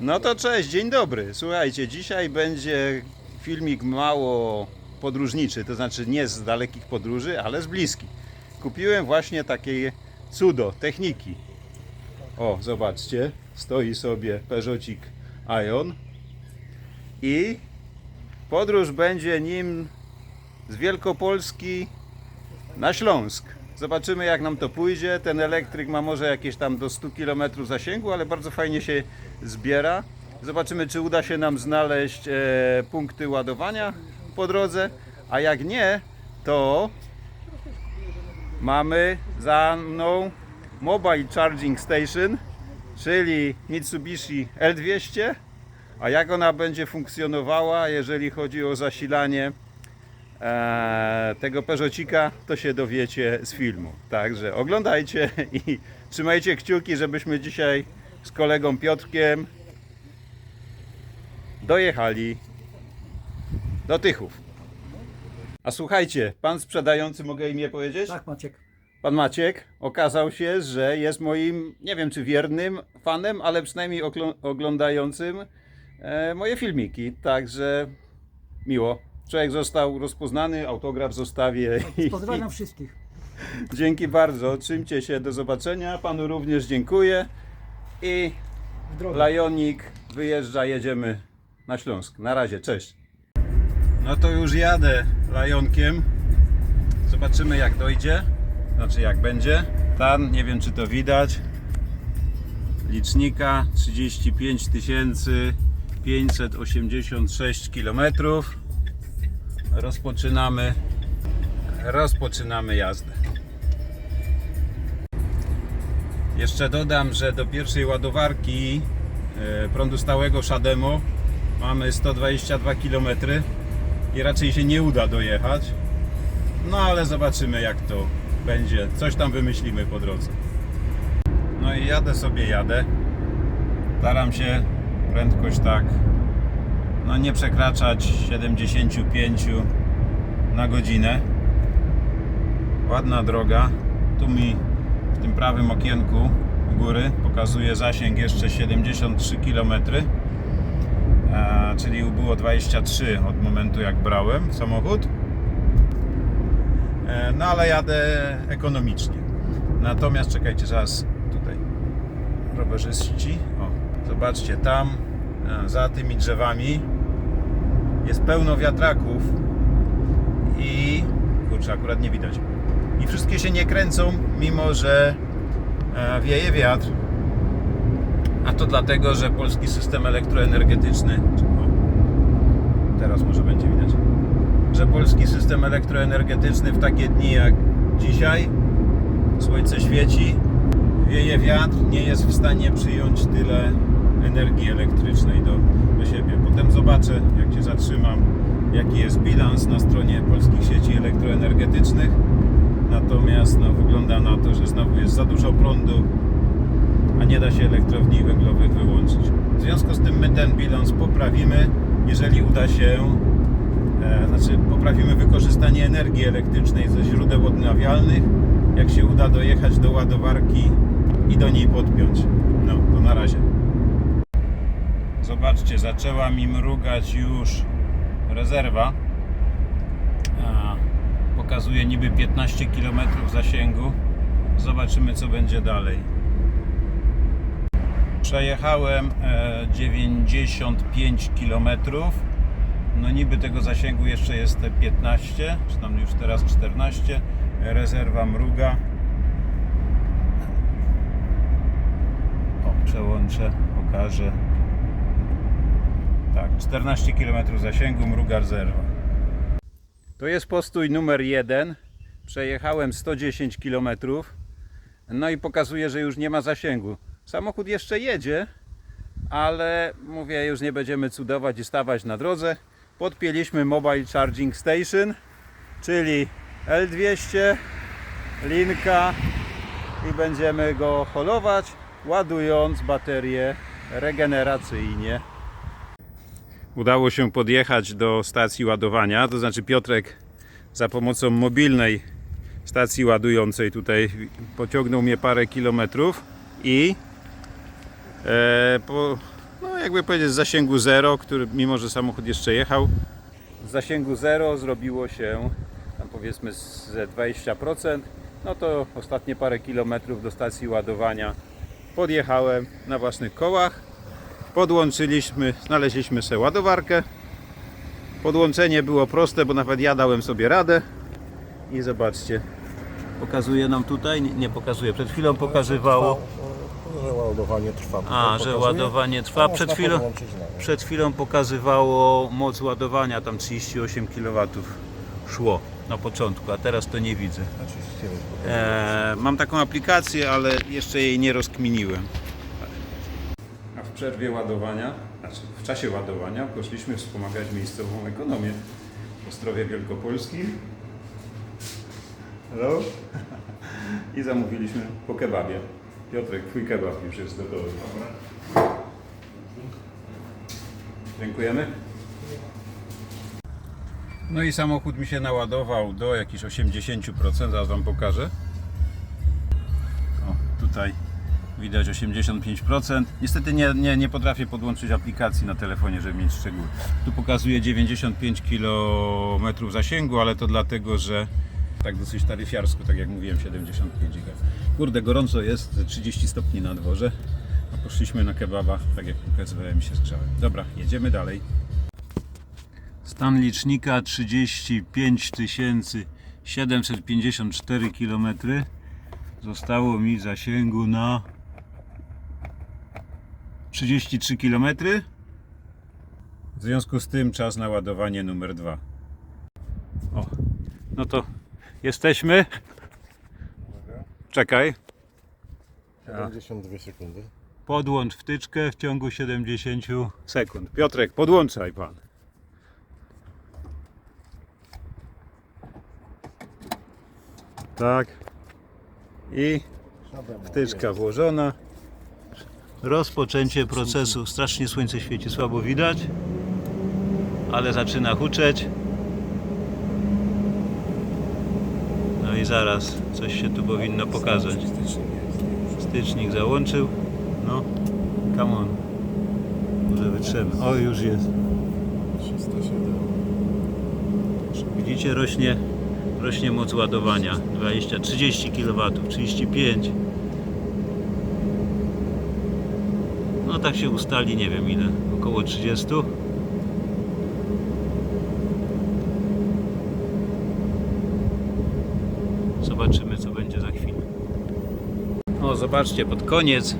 No to cześć, dzień dobry. Słuchajcie, dzisiaj będzie filmik mało podróżniczy, to znaczy nie z dalekich podróży, ale z bliskich. Kupiłem właśnie takie cudo, techniki. O, zobaczcie, stoi sobie Peugeotik Ion i podróż będzie nim z Wielkopolski na Śląsk. Zobaczymy jak nam to pójdzie. Ten elektryk ma może jakieś tam do 100 km zasięgu, ale bardzo fajnie się zbiera. Zobaczymy czy uda się nam znaleźć e, punkty ładowania po drodze, a jak nie, to mamy za mną Mobile Charging Station, czyli Mitsubishi L200. A jak ona będzie funkcjonowała, jeżeli chodzi o zasilanie tego Peugeotika, to się dowiecie z filmu. Także oglądajcie i trzymajcie kciuki, żebyśmy dzisiaj z kolegą Piotrkiem dojechali do Tychów. A słuchajcie, pan sprzedający, mogę imię powiedzieć? Tak, Maciek. Pan Maciek okazał się, że jest moim, nie wiem czy wiernym fanem, ale przynajmniej oglądającym e, moje filmiki. Także miło. Człowiek został rozpoznany, autograf zostawię. Pozdrawiam wszystkich. dzięki bardzo. Trzymcie się, do zobaczenia. Panu również dziękuję. I. Lajonik wyjeżdża, jedziemy na Śląsk. Na razie, cześć. No to już jadę Lajonkiem. Zobaczymy jak dojdzie. Znaczy jak będzie. Tan, nie wiem czy to widać. Licznika 35 586 km. Rozpoczynamy rozpoczynamy jazdę. Jeszcze dodam, że do pierwszej ładowarki e, prądu stałego Shademo mamy 122 km i raczej się nie uda dojechać. No ale zobaczymy jak to będzie. Coś tam wymyślimy po drodze. No i jadę sobie, jadę. Staram się prędkość tak no nie przekraczać 75 na godzinę. Ładna droga. Tu mi w tym prawym okienku góry pokazuje zasięg jeszcze 73 km. Czyli było 23 od momentu jak brałem samochód. E, no ale jadę ekonomicznie. Natomiast czekajcie, zaraz tutaj rowerzyści. O, zobaczcie, tam e, za tymi drzewami jest pełno wiatraków i kurczę, akurat nie widać. I wszystkie się nie kręcą, mimo że e, wieje wiatr. A to dlatego, że polski system elektroenergetyczny. O, teraz może będzie widać. Że polski system elektroenergetyczny w takie dni jak dzisiaj, słońce świeci, wieje wiatr, nie jest w stanie przyjąć tyle energii elektrycznej do, do siebie. Potem zobaczę, jak się zatrzymam, jaki jest bilans na stronie polskich sieci elektroenergetycznych. Natomiast no, wygląda na to, że znowu jest za dużo prądu, a nie da się elektrowni węglowych wyłączyć. W związku z tym my ten bilans poprawimy, jeżeli uda się, e, znaczy poprawimy wykorzystanie energii elektrycznej ze źródeł odnawialnych, jak się uda dojechać do ładowarki i do niej podpiąć. No, to na razie. Zobaczcie, zaczęła mi mrugać już rezerwa. Pokazuje niby 15 km zasięgu. Zobaczymy co będzie dalej. Przejechałem e, 95 km. No niby tego zasięgu jeszcze jest te 15, czy tam już teraz 14. Rezerwa mruga. O, przełączę, pokażę. Tak, 14 km zasięgu, mruga rezerwa. To jest postój numer 1. Przejechałem 110 km. No i pokazuje, że już nie ma zasięgu. Samochód jeszcze jedzie, ale mówię, już nie będziemy cudować i stawać na drodze. Podpięliśmy Mobile Charging Station, czyli L200, linka i będziemy go holować, ładując baterię regeneracyjnie. Udało się podjechać do stacji ładowania, to znaczy Piotrek za pomocą mobilnej stacji ładującej tutaj pociągnął mnie parę kilometrów i e, po no jakby powiedzieć z zasięgu zero, który mimo, że samochód jeszcze jechał, z zasięgu zero zrobiło się tam powiedzmy ze 20%, no to ostatnie parę kilometrów do stacji ładowania podjechałem na własnych kołach, podłączyliśmy, znaleźliśmy sobie ładowarkę, podłączenie było proste, bo nawet ja dałem sobie radę. I zobaczcie, pokazuje nam tutaj, nie, nie pokazuje, przed chwilą pokazywało, Że ładowanie trwa. a, że ładowanie trwa, przed chwilą, przed chwilą pokazywało moc ładowania, tam 38 kW szło na początku, a teraz to nie widzę. Eee, mam taką aplikację, ale jeszcze jej nie rozkminiłem. Przerwie ładowania, znaczy w czasie ładowania poszliśmy wspomagać miejscową ekonomię w Ostrowie Wielkopolskim. Hello? I zamówiliśmy po kebabie. Piotrek, twój kebab już jest gotowy. Dziękujemy. No i samochód mi się naładował do jakichś 80%, zaraz Wam pokażę. O, tutaj widać 85%. Niestety nie, nie, nie potrafię podłączyć aplikacji na telefonie, żeby mieć szczegóły. Tu pokazuje 95 km zasięgu, ale to dlatego, że tak dosyć taryfiarsko, tak jak mówiłem, 75 giga. Kurde, gorąco jest, ze 30 stopni na dworze. A poszliśmy na kebaba, tak jak pokazywałem się zgrzałem. Dobra, jedziemy dalej. Stan licznika 35 754 km. Zostało mi zasięgu na 33 km. W związku z tym czas na ładowanie numer 2. O, no to jesteśmy. Czekaj. 72 sekundy. Podłącz wtyczkę w ciągu 70 sekund. Piotrek, podłączaj pan. Tak. I wtyczka włożona. Rozpoczęcie procesu. Strasznie słońce świeci, słabo widać, ale zaczyna huczeć. No i zaraz coś się tu powinno pokazać. Stycznik załączył. No, come on. Może wytrzemy. O, już jest. 307. Widzicie, rośnie, rośnie moc ładowania. 20, 30 kW, 35. No tak się ustali, nie wiem ile, około 30. Zobaczymy, co będzie za chwilę. O, zobaczcie, pod koniec,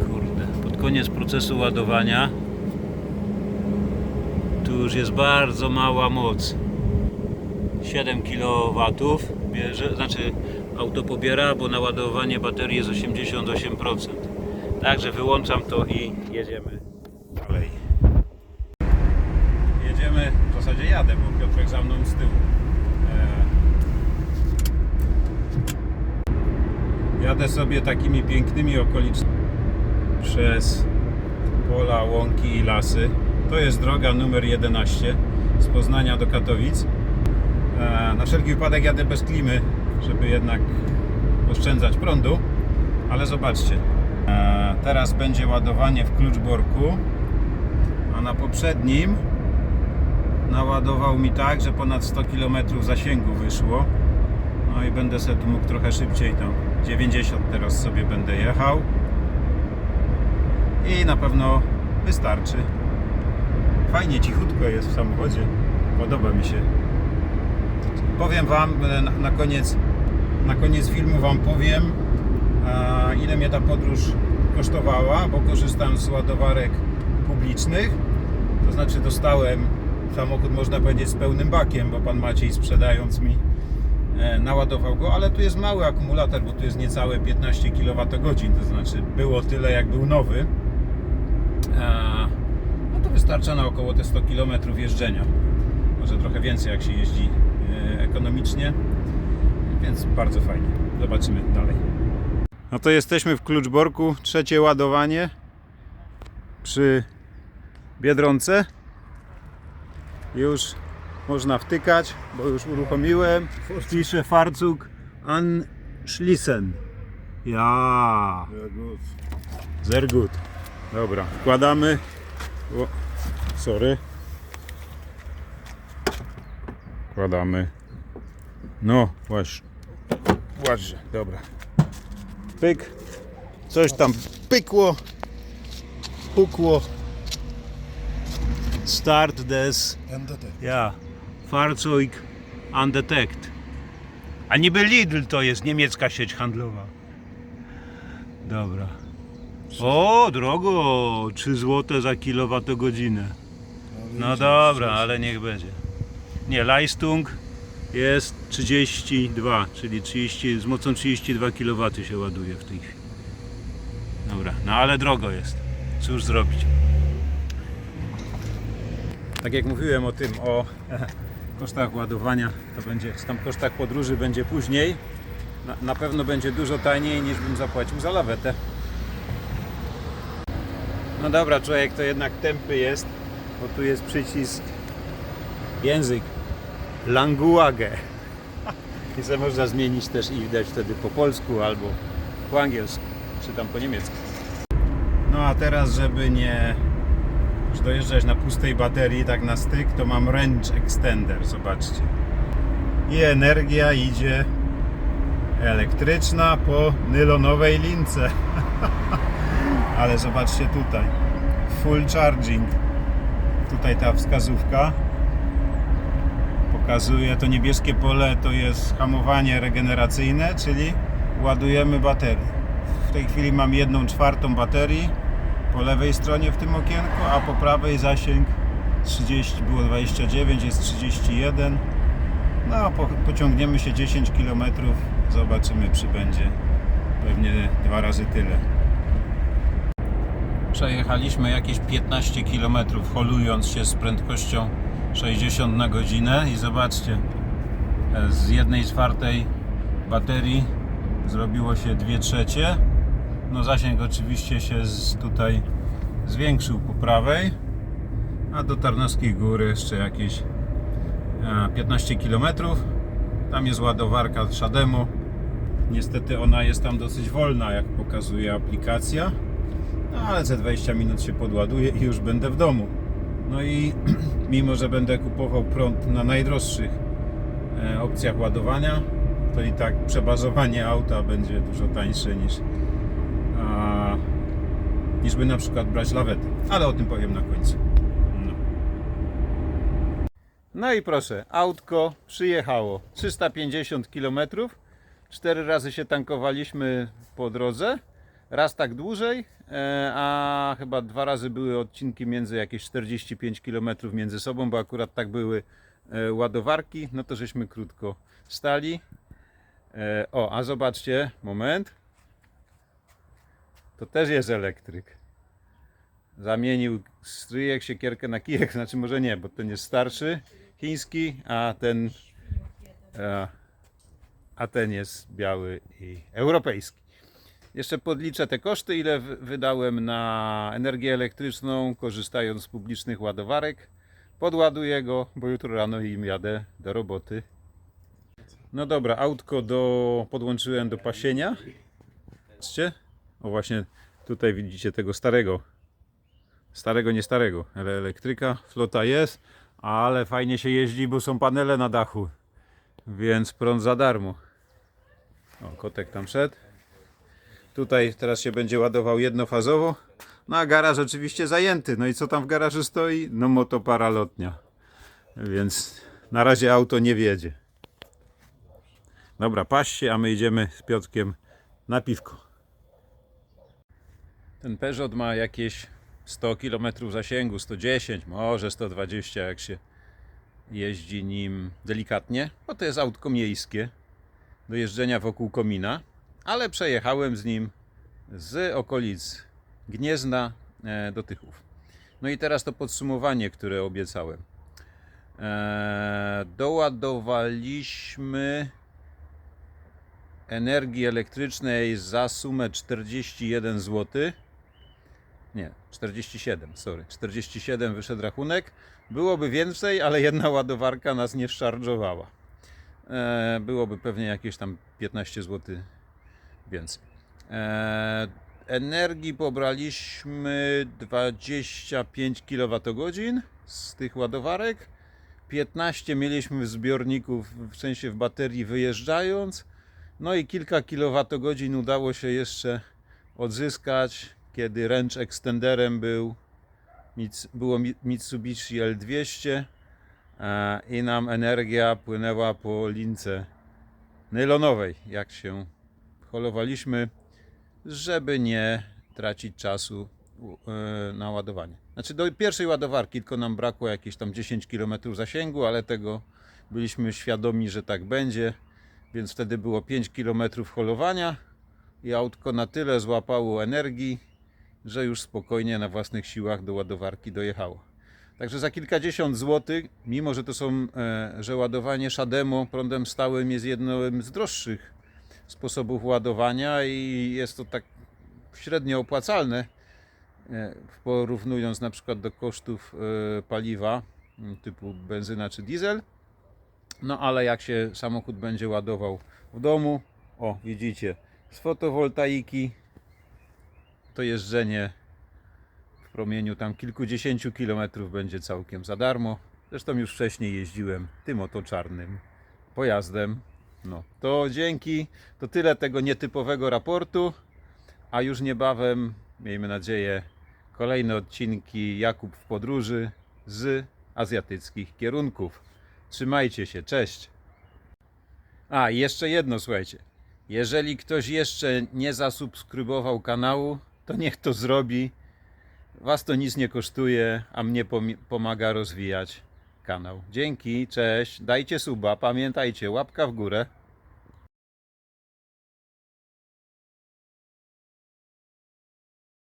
kurde, pod koniec procesu ładowania tu już jest bardzo mała moc. 7 kW bierze, znaczy auto pobiera, bo naładowanie baterii jest 88%. Także wyłączam to i jedziemy dalej. Jedziemy, w zasadzie jadę, bo Piotrek za mną z tyłu. E, Jadę sobie takimi pięknymi okolicznościami przez pola, łąki i lasy. To jest droga numer 11 z Poznania do Katowic. E, Na wszelki wypadek jadę bez klimy, żeby jednak oszczędzać prądu. Ale zobaczcie, teraz będzie ładowanie w Kluczborku, a na poprzednim naładował mi tak, że ponad 100 km zasięgu wyszło. No i będę sobie tu mógł trochę szybciej, tam 90 teraz sobie będę jechał. I na pewno wystarczy. Fajnie, cichutko jest w samochodzie. Podoba mi się. Powiem Wam e, na, koniec na koniec filmu Wam powiem ile mnie ta podróż kosztowała, bo korzystam z ładowarek publicznych. To znaczy dostałem samochód można powiedzieć z pełnym bakiem, bo Pan Maciej sprzedając mi e, naładował go, ale tu jest mały akumulator, bo tu jest niecałe 15 kWh, to znaczy było tyle jak był nowy. E, no to wystarcza na około te 100 km jeżdżenia. Może trochę więcej jak się jeździ e, ekonomicznie, więc bardzo fajnie. Zobaczymy dalej. No to jesteśmy w Kluczborku, trzecie ładowanie przy Biedronce. Już można wtykać, bo już uruchomiłem. Pisze Farzuk Anschließen. Ja, Ja, gut. sehr gut. Dobra, wkładamy. O, sorry. Wkładamy. No, właśnie. Właśnie, dobra. Pyk. Coś tam pykło. Pukło. Start des. Ja. Fahrzeug undetect. A niby Lidl to jest niemiecka sieć handlowa. Dobra. O, drogo! 3 zł za kilowatogodzinę. No dobra, ale niech będzie. Nie, Leistung jest 32, czyli 30, z mocą 32 kW się ładuje w tej chwili. Dobra, no ale drogo jest. Cóż zrobić? Tak jak mówiłem o tym, o kosztach ładowania, to będzie, tam kosztach podróży będzie później. Na, na pewno będzie dużo taniej niż bym zapłacił za lawetę. No dobra, człowiek to jednak tępy jest, bo tu jest przycisk język language. I se można zmienić też i widać wtedy po polsku albo po angielsku, czy tam po niemiecku. No a teraz, żeby nie już dojeżdżać na pustej baterii, tak na styk, to mam range extender, zobaczcie. I energia idzie elektryczna po nylonowej lince. Ale zobaczcie tutaj. Full charging. Tutaj ta wskazówka pokazuje to niebieskie pole to jest hamowanie regeneracyjne, czyli ładujemy baterię. W tej chwili mam jedną czwartą baterii po lewej stronie w tym okienku, a po prawej zasięg 30 było 29, jest 31. No a po, pociągniemy się 10 km, zobaczymy przybędzie pewnie dwa razy tyle. Przejechaliśmy jakieś 15 km holując się z prędkością 60 na godzinę i zobaczcie, e, z jednej czwartej baterii zrobiło się 2 trzecie. No zasięg oczywiście się z, tutaj zwiększył po prawej, a do Tarnowskiej Góry jeszcze jakieś e, 15 km. Tam jest ładowarka Shademu. Niestety ona jest tam dosyć wolna, jak pokazuje aplikacja. No ale za 20 minut się podładuje i już będę w domu. No i mimo, że będę kupował prąd na najdroższych e, opcjach ładowania, to i tak przebazowanie auta będzie dużo tańsze niż, a, niż by na przykład brać lawetę. Ale o tym powiem na końcu. No. no i proszę, autko przyjechało 350 km. Cztery razy się tankowaliśmy po drodze. Raz tak dłużej, e, a chyba dwa razy były odcinki między jakieś 45 km między sobą, bo akurat tak były e, ładowarki. No to żeśmy krótko stali. E, O, a zobaczcie, moment. To też jest elektryk. Zamienił stryjek, siekierkę na kijek, znaczy może nie, bo ten jest starszy, chiński, a ten e, a ten jest biały i europejski. Jeszcze podliczę te koszty, ile wydałem na energię elektryczną, korzystając z publicznych ładowarek. Podładuję go, bo jutro rano im jadę do roboty. No dobra, autko do, podłączyłem do pasienia. Patrzcie, o właśnie tutaj widzicie tego starego. Starego, nie starego, ale elektryka, flota jest, ale fajnie się jeździ, bo są panele na dachu, więc prąd za darmo. O, kotek tam szedł. Tutaj teraz się będzie ładował jednofazowo. No a garaż oczywiście zajęty. No i co tam w garażu stoi? No motoparalotnia. Więc na razie auto nie wiedzie. Dobra, paść się, a my idziemy z Piotrkiem na piwko. Ten Peugeot ma jakieś 100 km zasięgu, 110, może 120 jak się jeździ nim delikatnie, bo to jest autko miejskie do jeżdżenia wokół komina, ale przejechałem z nim z okolic Gniezna e, do Tychów. No i teraz to podsumowanie, które obiecałem. E, doładowaliśmy energii elektrycznej za sumę 41 zł. Nie, 47, sorry. 47 wyszedł rachunek. Byłoby więcej, ale jedna ładowarka nas nie szarżowała. E, byłoby pewnie jakieś tam 15 zł więcej. E, energii pobraliśmy 25 kWh z tych ładowarek. 15 mieliśmy w zbiorników, w sensie w baterii wyjeżdżając. No i kilka kilowatogodzin udało się jeszcze odzyskać, kiedy ręcz extenderem był, było Mi- Mitsubishi L200 e, i nam energia płynęła po lince nylonowej, jak się holowaliśmy, żeby nie tracić czasu e, na ładowanie. Znaczy do pierwszej ładowarki tylko nam brakło jakieś tam 10 km zasięgu, ale tego byliśmy świadomi, że tak będzie, więc wtedy było 5 km holowania i autko na tyle złapało energii, że już spokojnie na własnych siłach do ładowarki dojechało. Także za kilkadziesiąt złotych, mimo że to są, e, że ładowanie Shademo prądem stałym jest jednym z droższych sposobów ładowania i jest to tak średnio opłacalne, e, porównując na przykład do kosztów e, paliwa typu benzyna czy diesel. No ale jak się samochód będzie ładował w domu, o widzicie, z fotowoltaiki, to jeżdżenie w promieniu tam kilkudziesięciu kilometrów będzie całkiem za darmo. Zresztą już wcześniej jeździłem tym oto czarnym pojazdem. No, to dzięki. To tyle tego nietypowego raportu. A już niebawem, miejmy nadzieję, kolejne odcinki Jakub w podróży z azjatyckich kierunków. Trzymajcie się, cześć. A, jeszcze jedno, słuchajcie. Jeżeli ktoś jeszcze nie zasubskrybował kanału, to niech to zrobi. Was to nic nie kosztuje, a mnie pomaga rozwijać kanał. Dzięki, cześć. Dajcie suba, pamiętajcie, łapka w górę.